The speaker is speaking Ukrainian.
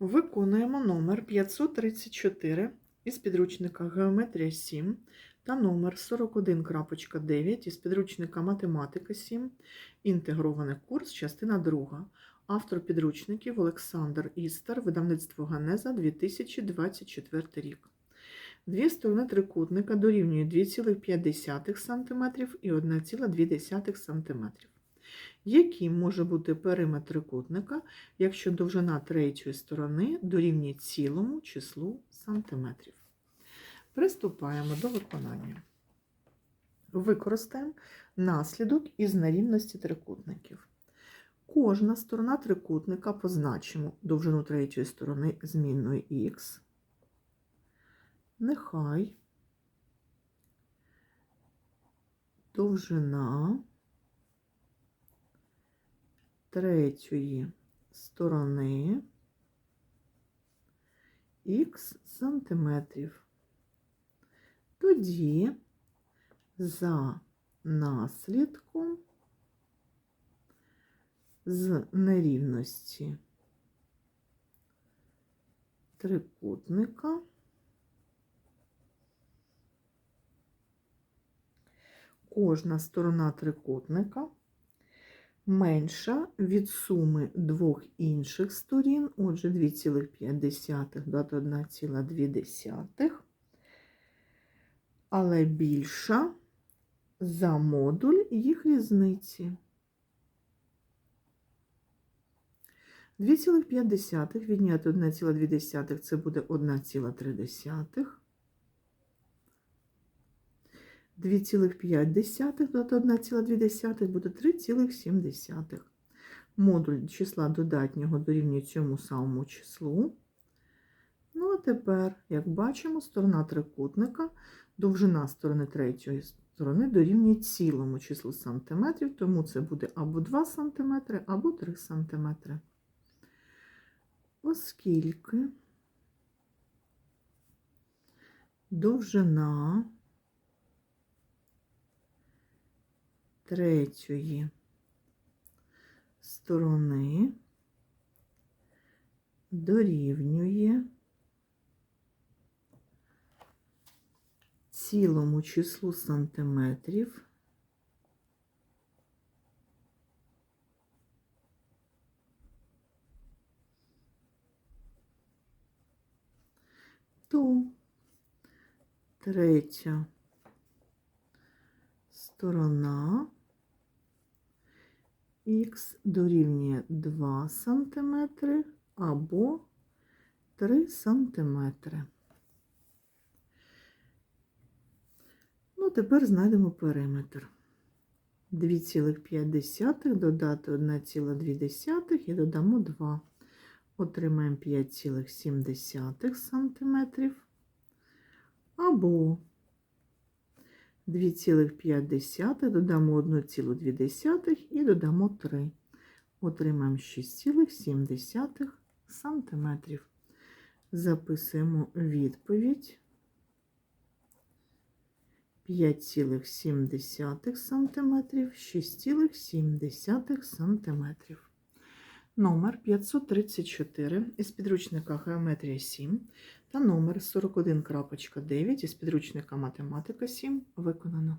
Виконуємо номер 534 із підручника Геометрія 7 та номер 41.9 із підручника Математика 7, інтегрований курс, частина 2. Автор підручників Олександр Істер, видавництво Ганеза 2024 рік. Дві сторони трикутника дорівнюють 2,5 см і 1,2 см. Яким може бути периметр трикутника, якщо довжина третьої сторони дорівнює цілому числу сантиметрів? Приступаємо до виконання. Використаємо наслідок із нерівності трикутників. Кожна сторона трикутника позначимо довжину третьої сторони змінною х. Нехай довжина третьої сторони х сантиметрів. Тоді за наслідком з нерівності трикутника кожна сторона трикутника менша від суми двох інших сторін, отже, 2,5 дати 1,2, але більша за модуль їх різниці. 2,5 відняти 1,2 це буде 1,3. 2,5 додати 1,2 буде 3,7. Модуль числа додатнього дорівнює цьому самому числу. Ну, а тепер, як бачимо, сторона трикутника, довжина сторони третьої сторони дорівнює цілому числу сантиметрів, тому це буде або 2 см, або 3 см. Оскільки довжина третьої сторони дорівнює цілому числу сантиметрів, то третя сторона х дорівнює 2 см або 3 см. Ну, тепер знайдемо периметр. 2,5 додати 1,2 і додамо 2. Отримаємо 5,7 см або 2,5 додамо 1,2 і додамо 3. Отримаємо 6,7 см. Записуємо відповідь 5,7 см, 6,7 см. Номер 534 із підручника Геометрія 7 та номер 41.9 із підручника Математика 7 виконано.